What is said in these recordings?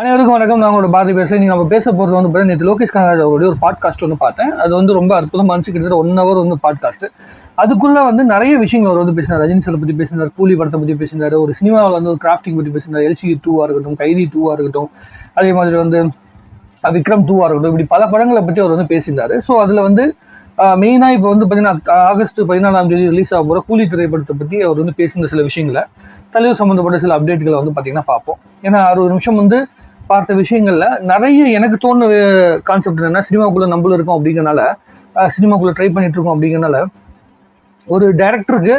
அனைவருக்கும் வணக்கம். நான் உங்களோட பாரதி பேசுகிறேன் நீங்கள் நம்ம பேச போகிறது வந்து பார்த்தீங்கன்னா நேற்று லோகேஷ் கனகராஜ் அவருடைய ஒரு பாட்காஸ்ட் ஒன்று பார்த்தேன். அது வந்து ரொம்ப அற்புதமாக இருந்துச்சு. கிட்டத்தட்ட ஒன் ஹவர் வந்து பாட்காஸ்ட்டு அதுக்குள்ளே வந்து நிறைய விஷயங்கள் அவர் வந்து பேசினார். ரஜினி சார் பற்றி பேசினார் கூலி படத்தை பற்றி பேசினார் ஒரு சினிமாவில் வந்து ஒரு கிராஃப்டிங் பற்றி பேசினார். எல்சி டூவாக இருக்கட்டும் கைதி டூவாக இருக்கட்டும் அதே மாதிரி வந்து விக்ரம் டூவாக இருக்கட்டும் இப்படி பல படங்களை பற்றி அவர் வந்து பேசியிருந்தார் ஸோ அதில் வந்து மெயினாக இப்போ வந்து பார்த்தீங்கன்னா ஆகஸ்ட் பதினாலாம் தேதி ரிலீஸ் ஆக போகிற கூலி திரைப்படத்தை பற்றி அவர் வந்து பேசின சில விஷயங்களை தலைவர் சம்மந்தப்பட்ட சில அப்டேட்டுகளை வந்து பார்த்திங்கன்னா பார்ப்போம். ஏன்னா அறுபது நிமிஷம் வந்து பார்த்த விஷயங்களில் நிறைய எனக்கு தோணு கான்செப்ட் என்னென்னா சினிமாக்குள்ளே நம்மளும் இருக்கோம் அப்படிங்கிறனால சினிமாக்குள்ளே ட்ரை பண்ணிகிட்ருக்கோம் அப்படிங்கிறனால ஒரு டேரக்டருக்கு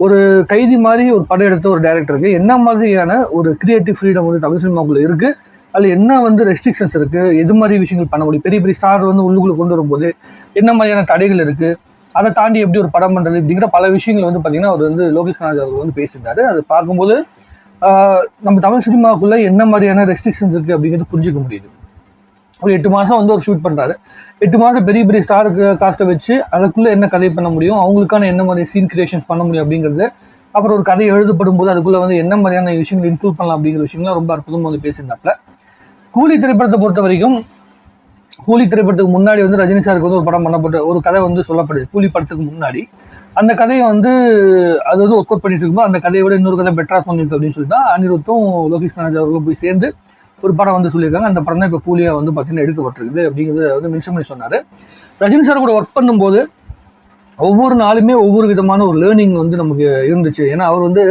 ஒரு கைதி மாதிரி ஒரு படம் எடுத்த ஒரு டேரக்டருக்கு என்ன மாதிரியான ஒரு கிரியேட்டிவ் ஃப்ரீடம் வந்து தமிழ் சினிமாக்குள்ளே இருக்குது அதில் என்ன வந்து ரெஸ்ட்ரிக்ஷன்ஸ் இருக்குது எது மாதிரி விஷயங்கள் பண்ண முடியும்? பெரிய பெரிய ஸ்டார் வந்து உள்ளுக்குள்ளே கொண்டு வரும்போது என்ன மாதிரியான தடைகள் இருக்குது அதை தாண்டி எப்படி ஒரு படம் பண்ணுறது அப்படிங்கிற பல விஷயங்கள் வந்து பார்த்திங்கன்னா அவர் வந்து லோகேஷ் கனாஜ் அவர் வந்து பேசியிருந்தாரு. அதை பார்க்கும்போது நம்ம தமிழ் சினிமாவுக்குள்ளே என்ன மாதிரியான ரெஸ்ட்ரிக்ஷன்ஸ் இருக்குது அப்படிங்கிறது புரிஞ்சிக்க முடியுது. ஒரு எட்டு மாதம் வந்து ஒரு ஷூட் பண்ணுறாரு எட்டு மாதம் பெரிய பெரிய ஸ்டாருக்கு காஸ்ட்டை வச்சு அதுக்குள்ளே என்ன கதை பண்ண முடியும் அவங்களுக்கான என்ன மாதிரி சீன் கிரியேஷன்ஸ் பண்ண முடியும் அப்படிங்கிறது அப்புறம் ஒரு கதை எழுதப்படும் போது அதுக்குள்ளே வந்து என்ன மாதிரியான விஷயங்கள் இன்க்ளூட் பண்ணலாம் அப்படிங்கிற விஷயங்கள்லாம் ரொம்ப அற்புதமாக வந்து பேசியிருந்தாப்புல. கூலி திரைப்படத்தை பொறுத்த வரைக்கும் கூலி திரைப்படத்துக்கு முன்னாடி வந்து ரஜினி சாருக்கு வந்து ஒரு படம் பண்ணப்பட்ட ஒரு கதை வந்து சொல்லப்படுது. கூலி படத்துக்கு முன்னாடி. அந்த கதையை வந்து அது வந்து ஒர்க் அவுட் பண்ணிட்டு இருக்கும்போது அந்த கதையை விட இன்னொரு கதை பெட்டராக சொன்னிருக்கு அப்படின்னு சொல்லி தான் அனிருத்தும் லோகேஷ் கனராஜ் அவர்களும் போய் சேர்ந்து ஒரு படம் வந்து சொல்லியிருக்காங்க. அந்த படம் தான் இப்போ கூலியாக வந்து பார்த்தீங்கன்னா எடுக்கப்பட்டிருக்குது அப்படிங்கிறத வந்து மென்ஷன் பண்ணி சொன்னார். ரஜினி சார் கூட ஒர்க் பண்ணும்போது ஒவ்வொரு நாளுமே ஒவ்வொரு விதமான ஒரு லேர்னிங் வந்து நமக்கு இருந்துச்சு. ஏன்னா அவர் வந்து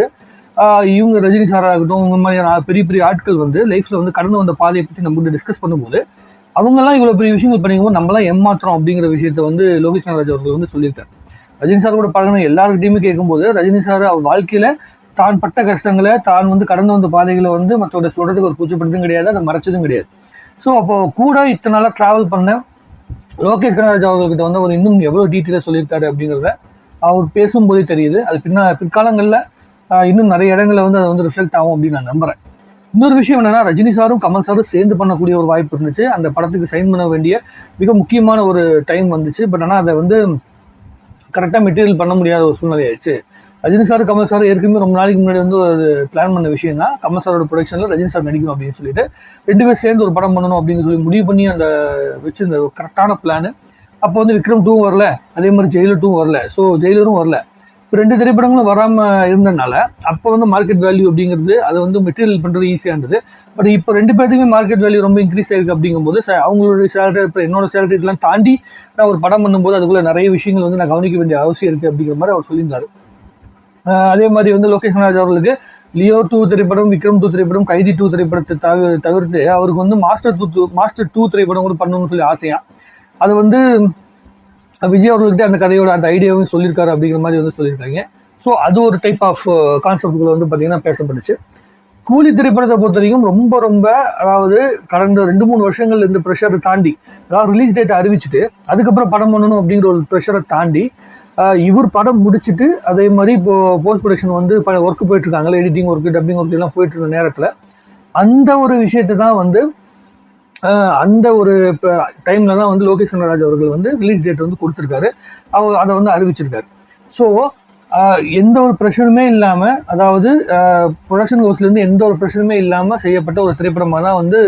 இவங்க ரஜினி சாராக இருக்கட்டும் இந்த மாதிரியான பெரிய பெரிய ஆட்கள் வந்து லைஃப்பில் வந்து கடந்து வந்த பாதையை பற்றி நம்ம வந்து டிஸ்கஸ் பண்ணும்போது அவங்கெல்லாம் இவ்வளோ பெரிய விஷயங்கள் பண்ணிக்கும்போது நம்மளாம் ஏமாத்துறோம் அப்படிங்கிற விஷயத்த வந்து லோகேஷ் நாகராஜ் அவர்கள் வந்து சொல்லியிருக்காரு. ரஜினி சார் கூட பழகின எல்லாருக்கிட்டையுமே கேட்கும்போது ரஜினி சார் அவர் வாழ்க்கையில் தான் பட்ட கஷ்டங்களை தான் வந்து கடந்து வந்த பாதைகளை வந்து மற்றவங்க சொல்கிறதுக்கு ஒரு பூச்சப்படுத்தும் கிடையாது அதை மறைச்சதும் கிடையாது. ஸோ அப்போது கூட இத்தனை நாளாக ட்ராவல் பண்ண லோகேஷ் கனராஜ் அவர்கள்கிட்ட வந்து அவர் இன்னும் எவ்வளோ டீட்டெயிலாக சொல்லியிருக்காரு அப்படிங்கிறத அவர் பேசும்போதே தெரியுது. அது பின்னா பிற்காலங்களில் இன்னும் நிறைய இடங்களில் வந்து அது வந்து ரிஃப்ளெக்ட் ஆகும் அப்படின்னு நான் நம்புகிறேன் இன்னொரு விஷயம் என்னென்னா ரஜினி சாரும் கமல் சாரும் சேர்ந்து பண்ணக்கூடிய ஒரு வாய்ப்பு இருந்துச்சு. அந்த படத்துக்கு சைன் பண்ண வேண்டிய மிக முக்கியமான ஒரு டைம் வந்துச்சு. பட் ஆனால் அதை வந்து கரெக்டாக மெட்டீரியல் பண்ண முடியாத ஒரு சூழ்நிலை ஆயிடுச்சு. ரஜினி சார் கமல் சார் ஏற்கனவே ரொம்ப நாளைக்கு முன்னாடி வந்து ஒரு பிளான் பண்ண விஷயம் தான் கமல் சாரோட ப்ரொடக்ஷனில் ரஜினி சார் நடிக்கணும் அப்படின்னு சொல்லிட்டு ரெண்டு பேர் சேர்ந்து ஒரு படம் பண்ணணும் அப்படின்னு சொல்லி முடிவு பண்ணி அந்த வச்சு இந்த கரெக்டான பிளான் அப்போ வந்து விக்ரம் டூ வரல. அதே மாதிரி ஜெயிலர் டூ வரல. ஸோ ஜெயிலரும் வரல. ரெண்டு திரைப்படங்களும் வராமல் இருந்ததுனால அப்போ வந்து மார்க்கெட் வேல்யூ அப்படிங்கிறது அதை வந்து மெட்டீரியல் பண்ணுறது ஈஸியாக இருந்தது. பட் இப்போ ரெண்டு பேர்த்துக்குமே மார்க்கெட் வேல்யூ ரொம்ப இன்க்ரீஸ் ஆயிருக்கு அப்படிங்கும்போது ச- அவங்களுடைய சேலரி இப்போ என்னோட சேலரி இதெல்லாம் தாண்டி நான் ஒரு படம் பண்ணும்போது அதுக்குள்ள நிறைய விஷயங்கள் வந்து நான் கவனிக்க வேண்டிய அவசியம் இருக்குது அப்படிங்கிற மாதிரி அவர் சொல்லியிருந்தாரு. அதே மாதிரி வந்து லோகேஷ் கனராஜ் அவர்களுக்கு லியோ டூ திரைப்படம் விக்ரம் டூ திரைப்படம் கைதி டூ திரைப்படத்தை தவிர தவிர்த்து அவருக்கு வந்து மாஸ்டர் டூ மாஸ்டர் டூ திரைப்படம் கூட பண்ணணும்னு சொல்லி ஆசையாக அது வந்து விஜய் அவர்கள்கிட்ட அந்த கதையோட அந்த ஐடியாவும் சொல்லியிருக்காரு அப்படிங்கிற மாதிரி வந்து சொல்லியிருக்காங்க. ஸோ அது ஒரு டைப் ஆஃப் கான்செப்ட்குள்ளே வந்து பார்த்தீங்கன்னா பேசப்பட்டுச்சு. கூலி திரைப்படத்தை பொறுத்த வரைக்கும் ரொம்ப ரொம்ப அதாவது கடந்த ரெண்டு மூணு வருஷங்கள் இந்த ப்ரெஷரை தாண்டி அதாவது ரிலீஸ் டேட்டை அறிவிச்சுட்டு அதுக்கப்புறம் படம் பண்ணணும் அப்படிங்கிற ஒரு ப்ரெஷரை தாண்டி இவர் படம் முடிச்சுட்டு அதே மாதிரி இப்போ போஸ்ட் ப்ரொடக்ஷன் வந்து ப ஒர்க் போயிட்டுருக்காங்களே எடிட்டிங் ஒர்க்கு டப்பிங் ஒர்க் எல்லாம் போயிட்டு இருந்த நேரத்தில் அந்த ஒரு விஷயத்தை தான் வந்து அந்த ஒரு டைமில் தான் வந்து லோகேஷ் கனகராஜ் அவர்கள் வந்து ரிலீஸ் டேட் வந்து கொடுத்துருக்காரு. அவர் அதை வந்து அறிவிச்சிருக்காரு. ஸோ எந்த ஒரு ப்ரெஷருமே இல்லாமல் அதாவது ப்ரொடக்ஷன் ஹவுஸ்லேருந்து எந்த ஒரு ப்ரெஷருமே இல்லாமல் செய்யப்பட்ட ஒரு திரைப்படமாக தான் வந்து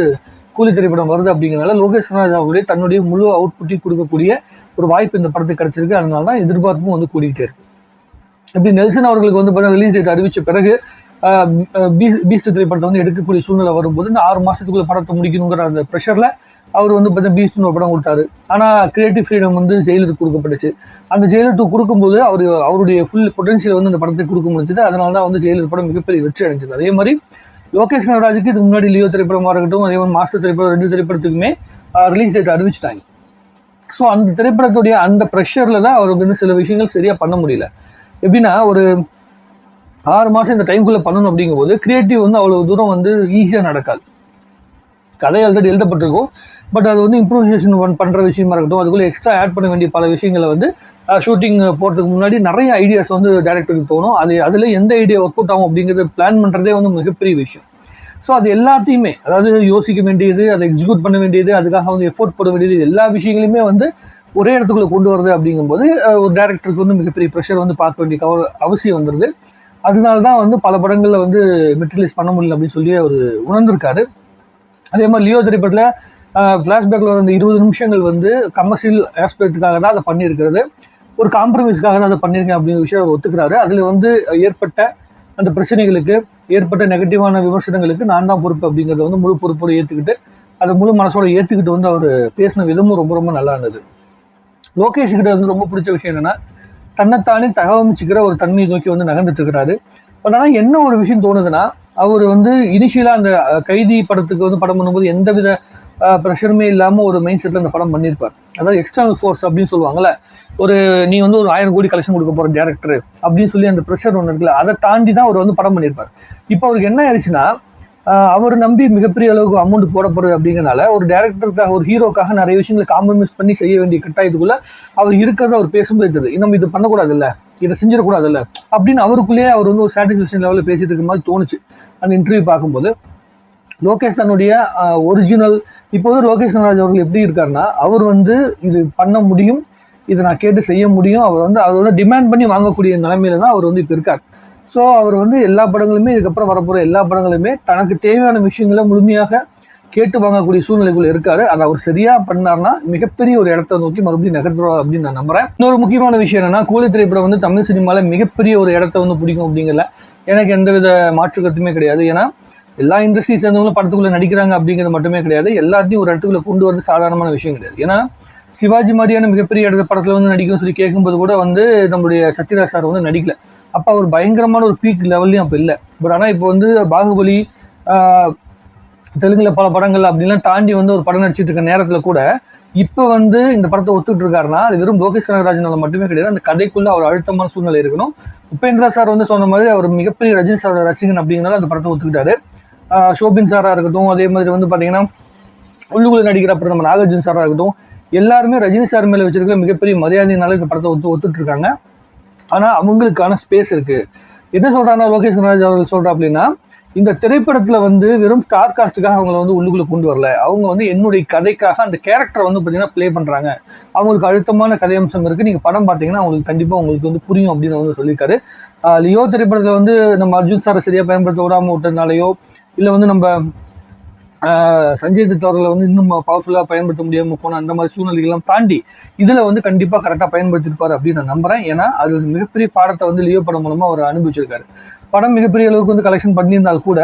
கூலி திரைப்படம் வருது அப்படிங்கிறனால லோகேஷ் கனகராஜ் அவர்களே தன்னுடைய முழு அவுட்புட்டையும் கொடுக்கக்கூடிய ஒரு வாய்ப்பு இந்த படத்துக்கு கிடச்சிருக்கு. அதனால தான் எதிர்பார்ப்பும் வந்து கூடிக்கிட்டே இருக்குது இப்படி நெல்சன் அவர்களுக்கு வந்து பார்த்தீங்கன்னா ரிலீஸ் டேட் அறிவித்த பிறகு பீஸ் பீஸ்ட் திரைப்படத்தை வந்து எடுக்கக்கூடிய சூழ்நிலை வரும்போது இந்த ஆறு மாதத்துக்குள்ளே படத்தை முடிக்கணுங்கிற அந்த ப்ரெஷரில் அவர் வந்து பார்த்தீங்கன்னா பீஸ்ட்னு ஒரு படம் கொடுத்தாரு. ஆனால் கிரியேட்டிவ் ஃப்ரீடம் வந்து ஜெயிலருக்கு கொடுக்கப்பட்டுச்சு. அந்த ஜெயிலர் டூ கொடுக்கும்போது அவர் அவருடைய ஃபுல் பொட்டன்ஷியல் வந்து அந்த படத்தை கொடுக்க முடிஞ்சது. அதனால தான் வந்து ஜெயிலர் படம் மிகப்பெரிய வெற்றி அடைஞ்சது. அதே மாதிரி லோகேஷ் கனகராஜுக்கு இதுக்கு முன்னாடி லியோ திரைப்படமாக இருக்கட்டும் அதே மாதிரி மாஸ்டர் திரைப்படம் ரெண்டு திரைப்படத்துக்குமே ரிலீஸ் டேட் அறிவிச்சிட்டாங்க. ஸோ அந்த திரைப்படத்துடைய அந்த ப்ரெஷரில் தான் அவருக்கு வந்து சில விஷயங்கள் சரியாக பண்ண முடியல. எப்படின்னா ஒரு ஆறு மாதம் இந்த டைம்குள்ளே பண்ணணும் அப்படிங்கும்போது கிரியேட்டிவ் வந்து அவ்வளோ தூரம் வந்து ஈஸியாக நடக்காது. கதை ஆல்ரெடி எழுதப்பட்டிருக்கும். பட் அது வந்து இம்ப்ரூவைசேஷன் பண்ணுற விஷயமா இருக்கட்டும் அதுக்குள்ளே எக்ஸ்ட்ரா ஆட் பண்ண வேண்டிய பல விஷயங்களை வந்து ஷூட்டிங் போகிறதுக்கு முன்னாடி நிறைய ஐடியாஸ் வந்து டேரக்டருக்கு தோணும். அது அதில் எந்த ஐடியா ஒர்க் அவுட் ஆகும் அப்படிங்கிறத பிளான் பண்ணுறதே வந்து மிகப்பெரிய விஷயம். ஸோ அது எல்லாத்தையுமே அதாவது யோசிக்க வேண்டியது அதை எக்ஸிக்யூட் பண்ண வேண்டியது அதுக்காக வந்து எஃபோர்ட் போட வேண்டியது இது எல்லா விஷயங்களையுமே வந்து ஒரே இடத்துக்குள்ளே கொண்டு வருது அப்படிங்கும்போது ஒரு டேரக்டருக்கு வந்து மிகப்பெரிய ப்ரெஷர் வந்து பார்க்க வேண்டிய கவ அவசியம் வந்துடுது அதனால தான் வந்து பல படங்களில் வந்து மெட்ரிலைஸ் பண்ண முடியல அப்படின்னு சொல்லி அவர் உணர்ந்திருக்காரு. அதே மாதிரி லியோ திரைப்படத்தில் ஃப்ளாஷ்பேக்கில் வர அந்த இருபது நிமிஷங்கள் வந்து கமர்ஷியல் ஆஸ்பெக்ட்டுக்காக தான் அதை பண்ணியிருக்கிறது. ஒரு காம்ப்ரமைஸ்க்காக தான் அதை பண்ணியிருக்கேன் அப்படிங்கிற விஷயம் அவர் ஒத்துக்கிறாரு. அதில் வந்து ஏற்பட்ட அந்த பிரச்சனைகளுக்கு ஏற்பட்ட நெகட்டிவான விமர்சனங்களுக்கு நான் தான் பொறுப்பு அப்படிங்கிறத வந்து முழு பொறுப்போடு ஏற்றுக்கிட்டு அதை முழு மனசோட ஏற்றுக்கிட்டு வந்து அவர் பேசின விதமும் ரொம்ப ரொம்ப நல்லா இருந்தது. லோகேஷ் கிட்ட வந்து ரொம்ப பிடிச்ச விஷயம் என்னென்னா தன்னைத்தானே தகவமைச்சுக்கிற ஒரு தன்மையை நோக்கி வந்து நகர்ந்துட்டு இருக்கிறாரு பட் ஆனால் என்ன ஒரு விஷயம் தோணுதுன்னா அவர் வந்து இனிஷியலாக அந்த கைதி படத்துக்கு வந்து படம் பண்ணும்போது எந்தவித ப்ரெஷருமே இல்லாமல் ஒரு மைண்ட் செட்டில் அந்த படம் பண்ணியிருப்பார். அதாவது எக்ஸ்டர்னல் ஃபோர்ஸ் அப்படின்னு சொல்லுவாங்கல்ல ஒரு நீ வந்து ஒரு ஆயிரம் கோடி கலெக்ஷன் கொடுக்க போகிற டேரக்டர் அப்படின்னு சொல்லி அந்த ப்ரெஷர் ஒன்று இருக்குல்ல அதை தாண்டி தான் அவர் வந்து படம் பண்ணியிருப்பார். இப்போ அவருக்கு என்ன ஆயிடுச்சுன்னா அவர் நம்பி மிகப்பெரிய அளவுக்கு அமௌண்ட் போட அப்படிங்கிறனால ஒரு டேரக்டருக்காக ஒரு ஹீரோக்காக நிறைய விஷயங்களை காம்ப்ரமைஸ் பண்ணி செய்ய வேண்டிய கட்டாயத்துக்குள்ளே அவர் இருக்கிறத அவர் பேசும்போது தெரியுது. நம்ம இது பண்ணக்கூடாது இல்லை இதை செஞ்சிடக்கூடாது இல்லை அப்படின்னு அவருக்குள்ளேயே அவர் வந்து ஒரு சாட்டிஸ்ஃபேக்ஷன் லெவலில் பேசிட்டு இருக்க மாதிரி தோணுச்சு. அந்த இன்டர்வியூ பார்க்கும்போது லோகேஷ் தன்னுடைய ஒரிஜினல் இப்போ வந்து லோகேஷ் கனராஜ் அவர்கள் எப்படி இருக்காருன்னா அவர் வந்து இது பண்ண முடியும் இதை நான் கேட்டு செய்ய முடியும் அவர் வந்து அவர் வந்து டிமாண்ட் பண்ணி வாங்கக்கூடிய நிலைமையில தான் அவர் வந்து இப்போ இருக்கார். ஸோ அவர் வந்து எல்லா படங்களுமே இதுக்கப்புறம் வரப்போகிற எல்லா படங்களுமே தனக்கு தேவையான விஷயங்களை முழுமையாக கேட்டு வாங்கக்கூடிய சூழ்நிலைக்குள்ள இருக்காரு. அதை அவர் சரியா பண்ணார்னா மிகப்பெரிய ஒரு இடத்த நோக்கி மறுபடியும் நகர்த்துவார் அப்படின்னு நான் நம்புறேன். இன்னொரு முக்கியமான விஷயம் என்னன்னா கூலி திரைப்படம் வந்து தமிழ் சினிமாவில் மிகப்பெரிய ஒரு இடத்த வந்து பிடிக்கும் அப்படிங்கல. எனக்கு எந்தவித மாற்று கருத்துமே கிடையாது. ஏன்னா எல்லா இண்டஸ்ட்ரி சேர்ந்தவங்களும் படத்துக்குள்ளே நடிக்கிறாங்க அப்படிங்கிறது மட்டுமே கிடையாது. எல்லாத்தையும் ஒரு இடத்துக்குள்ள கொண்டு வரது சாதாரணமான விஷயம் கிடையாது. ஏன்னா சிவாஜி மாதிரியான மிகப்பெரிய இடத்த படத்தில் வந்து நடிக்கணும்னு சொல்லி கேட்கும்போது கூட வந்து நம்மளுடைய சத்யராஜ் சார் வந்து நடிக்கல. அப்போ அவர் பயங்கரமான ஒரு பீக் லெவல்லையும் அப்போ இல்லை. பட் ஆனால் இப்போ வந்து பாகுபலி தெலுங்கில் பல படங்கள் அப்படிலாம் தாண்டி வந்து ஒரு படம் நடிச்சிட்டு இருக்க நேரத்தில் கூட இப்போ வந்து இந்த படத்தை ஒத்துக்கிட்டு இருக்காருன்னா அது வெறும் லோகேஷ் கனகராஜனால் மட்டுமே கிடையாது. அந்த கதைக்குள்ளே அவர் அழுத்தமான சூழ்நிலை இருக்கணும். உபேந்திரா சார் வந்து சொன்ன மாதிரி அவர் மிகப்பெரிய ரஜினி சாரோட ரசிகன் அப்படிங்கிறனால அந்த படத்தை ஒத்துக்கிட்டாரு. ஷோபின் சாராக இருக்கட்டும் அதே மாதிரி வந்து பார்த்தீங்கன்னா உள்ளுக்குள்ளே நடிக்கிற அப்புறம் நம்ம நாகார்ஜுன் சாராக இருக்கட்டும் எல்லாருமே ரஜினி சார் மேலே வச்சிருக்கிற மிகப்பெரிய மரியாதையினால இந்த படத்தை ஒத்து ஒத்துட்டு இருக்காங்க ஆனால் அவங்களுக்கான ஸ்பேஸ் இருக்குது என்ன சொல்றாங்கன்னா லோகேஷ் கனராஜ் அவர்கள் சொல்கிறா அப்படின்னா இந்த திரைப்படத்தில் வந்து வெறும் ஸ்டார் காஸ்ட்டுக்காக அவங்கள வந்து உள்ளுக்குள்ளே கொண்டு வரல. அவங்க வந்து என்னுடைய கதைக்காக அந்த கேரக்டரை வந்து பார்த்தீங்கன்னா ப்ளே பண்ணுறாங்க அவங்களுக்கு அழுத்தமான கதையம்சம் இருக்குது நீங்கள் படம் பார்த்தீங்கன்னா அவங்களுக்கு கண்டிப்பாக உங்களுக்கு வந்து புரியும் அப்படின்னு வந்து சொல்லியிருக்காரு. லியோ திரைப்படத்தில் வந்து நம்ம அர்ஜுன் சாரை சரியாக பயன்படுத்த விடாமல் விட்டதுனாலையோ இல்லை வந்து நம்ம சஞ்சய் தத் அவர்களை வந்து இன்னும் பவர்ஃபுல்லாக பயன்படுத்த முடியாமல் போன அந்த மாதிரி சூழ்நிலைகள்லாம் தாண்டி இதில் வந்து கண்டிப்பாக கரெக்டாக பயன்படுத்தியிருப்பார் அப்படின்னு நான் நம்புகிறேன் ஏன்னா அது மிகப்பெரிய பாடத்தை வந்து லியோ படம் மூலமாக அவர் அனுபவிச்சிருக்காரு. படம் மிகப்பெரிய அளவுக்கு வந்து கலெக்ஷன் பண்ணியிருந்தால் கூட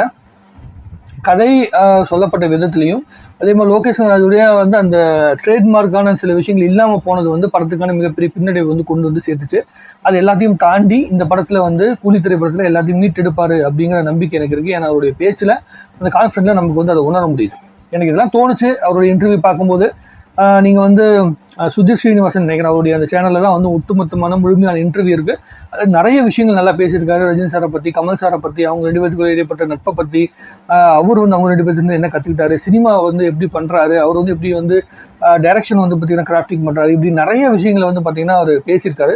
கதை சொல்லப்பட்ட விதத்துலையும் அதே மாதிரி லோகேஷ் ராஜுடைய வந்து அந்த ட்ரேட்மார்க்கான சில விஷயங்கள் இல்லாமல் போனது வந்து படத்துக்கான மிகப்பெரிய பின்னடைவு வந்து கொண்டு வந்து சேர்த்துச்சு. அது எல்லாத்தையும் தாண்டி இந்த படத்தில் வந்து கூலி திரைப்படத்தில் எல்லாத்தையும் மீட்டெடுப்பார் அப்படிங்கிற நம்பிக்கை எனக்கு இருக்குது ஏன்னா அவருடைய பேச்சில் அந்த கான்ஃபிடென்ட்டில் நமக்கு வந்து அதை உணர முடியுது. எனக்கு இதெல்லாம் தோணுச்சு. அவருடைய இன்டர்வியூ பார்க்கும்போது நீங்கள் வந்து ஆஹ், ஸ்ரீனிவாசன் நினைக்கிறேன் அவருடைய அந்த சேனலில் தான் வந்து ஒட்டுமொத்தமான முழுமையான இன்டர்வியூ இருக்குது அது நிறைய விஷயங்கள் நல்லா பேசியிருக்காரு. ரஜினி சாரை பற்றி கமல் சாரை பற்றி அவங்க ரெண்டு பேருக்கு இடைப்பட்ட நட்பை பற்றி அவர் வந்து அவங்க ரெண்டு பேர்த்துலேருந்து என்ன கற்றுக்கிட்டாரு சினிமா வந்து எப்படி பண்ணுறாரு அவர் வந்து எப்படி வந்து டைரக்ஷன் வந்து பார்த்தீங்கன்னா கிராஃப்டிங் பண்ணுறாரு இப்படி நிறைய விஷயங்களை வந்து பார்த்திங்கன்னா அவர் பேசியிருக்காரு.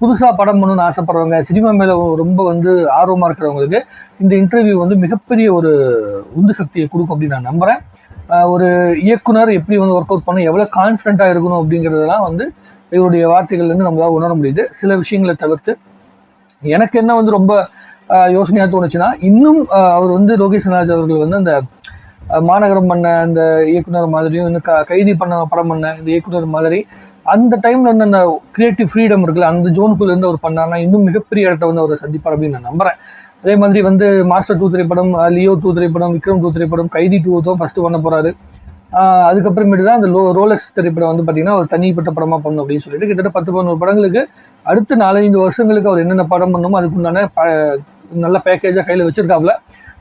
புதுசாக படம் பண்ணணும்னு ஆசைப்படுறவங்க சினிமா மேலே ரொம்ப வந்து ஆர்வமாக இருக்கிறவங்களுக்கு இந்த இன்டர்வியூ வந்து மிகப்பெரிய ஒரு உந்து சக்தியை கொடுக்கும் அப்படின்னு நான் நம்புகிறேன் ஒரு இயக்குனர் எப்படி வந்து ஒர்க் அவுட் பண்ண எவ்வளோ கான்ஃபிடண்ட்டாக இருக்கணும் அப்படிங்கிறதெல்லாம் வந்து இவருடைய வார்த்தைகள்லேருந்து நம்மளால் உணர முடியுது. சில விஷயங்களை தவிர்த்து எனக்கு என்ன வந்து ரொம்ப யோசனையாக தோணுச்சுன்னா இன்னும் அவர் வந்து லோகேஷ் ராஜ் அவர்கள் வந்து அந்த மாநகரம் பண்ண அந்த இயக்குனர் மாதிரியும் இன்னும் க கைதி பண்ண படம் பண்ண இந்த இயக்குனர் மாதிரி அந்த டைமில் வந்து அந்த கிரியேட்டிவ் ஃப்ரீடம் இருக்குல்ல அந்த ஜோனுக்குள்ளேருந்து அவர் பண்ணார்னா இன்னும் மிகப்பெரிய இடத்த வந்து அவர் சந்திப்பார் அப்படின்னு நான் நம்புறேன். அதே மாதிரி வந்து மாஸ்டர் டூ திரைப்படம் லியோ டூ திரைப்படம் விக்ரம் டூ திரைப்படம் கைதி டூ தான் ஃபஸ்ட்டு பண்ண போகிறாரு அதுக்கப்புறமேட்டு தான் அந்த லோ ரோலக்ஸ் திரைப்படம் வந்து பார்த்தீங்கன்னா ஒரு தனிப்பட்ட படமாக பண்ணும் அப்படின்னு சொல்லிட்டு கிட்டத்தட்ட பத்து பதினோரு படங்களுக்கு அடுத்த நாலஞ்சு வருஷங்களுக்கு அவர் என்னென்ன படம் பண்ணணுமோ அதுக்குண்டான ப நல்ல பேக்கேஜாக கையில் வச்சுருக்காப்புல.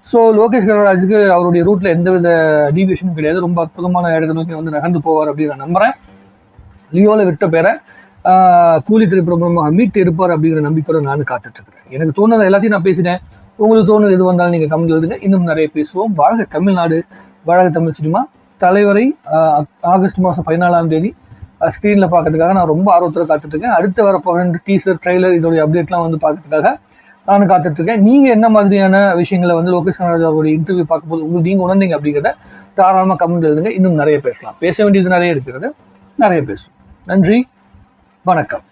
ஸோ லோகேஷ் கனகராஜுக்கு அவருடைய ரூட்டில் எந்தவித டீவியேஷனும் கிடையாது. ரொம்ப அற்புதமான இடத்தை நோக்கி வந்து நகர்ந்து போவார் அப்படின்னு நான் நம்புகிறேன் லியோவில் விட்ட பேரை கூலி திரைப்படம் மீட்டு இருப்பார் அப்படிங்கிற நம்பிக்கையோட நான் காத்துட்ருக்கிறேன். எனக்கு தோணுது எல்லாத்தையும் நான் பேசினேன் உங்களுக்கு தோணுது எது வந்தாலும் நீங்கள் கமெண்ட் எழுதுங்க. இன்னும் நிறைய பேசுவோம். வாழ்க தமிழ்நாடு வாழ்க தமிழ் சினிமா. தலைவரை ஆகஸ்ட் மாதம் பதினாலாம் தேதி ஸ்க்ரீனில் பார்க்கறதுக்காக நான் ரொம்ப ஆர்வத்தில் காத்துட்ருக்கேன். அடுத்து வரப்போகிற டீசர் ட்ரெய்லர் இதோடைய அப்டேட்லாம் வந்து பார்க்கறதுக்காக நான் காத்துட்ருக்கேன். நீங்கள் என்ன மாதிரியான விஷயங்களை வந்து லோகேஷ் கனராஜாவோட இன்டர்வியூ பார்க்கும்போது உங்களுக்கு நீங்கள் உணர்ந்தீங்க அப்படிங்கிறத தாராளமாக கமெண்ட் எழுதுங்க. இன்னும் நிறைய பேசலாம். பேச வேண்டியது நிறைய இருக்கிறது. நிறைய பேசுவோம். நன்றி. வணக்கம்.